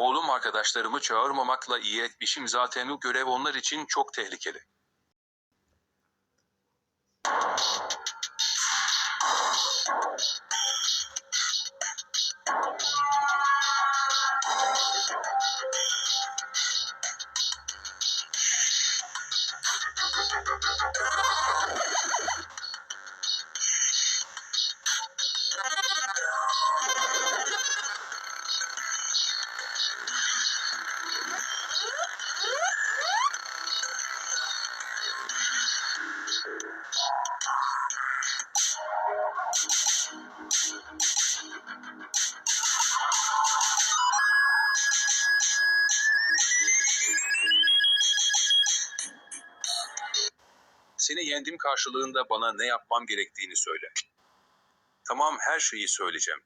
Oğlum arkadaşlarımı çağırmamakla iyi etmişim zaten o görev onlar için çok tehlikeli. Seni yendim karşılığında bana ne yapmam gerektiğini söyle. Tamam her şeyi söyleyeceğim.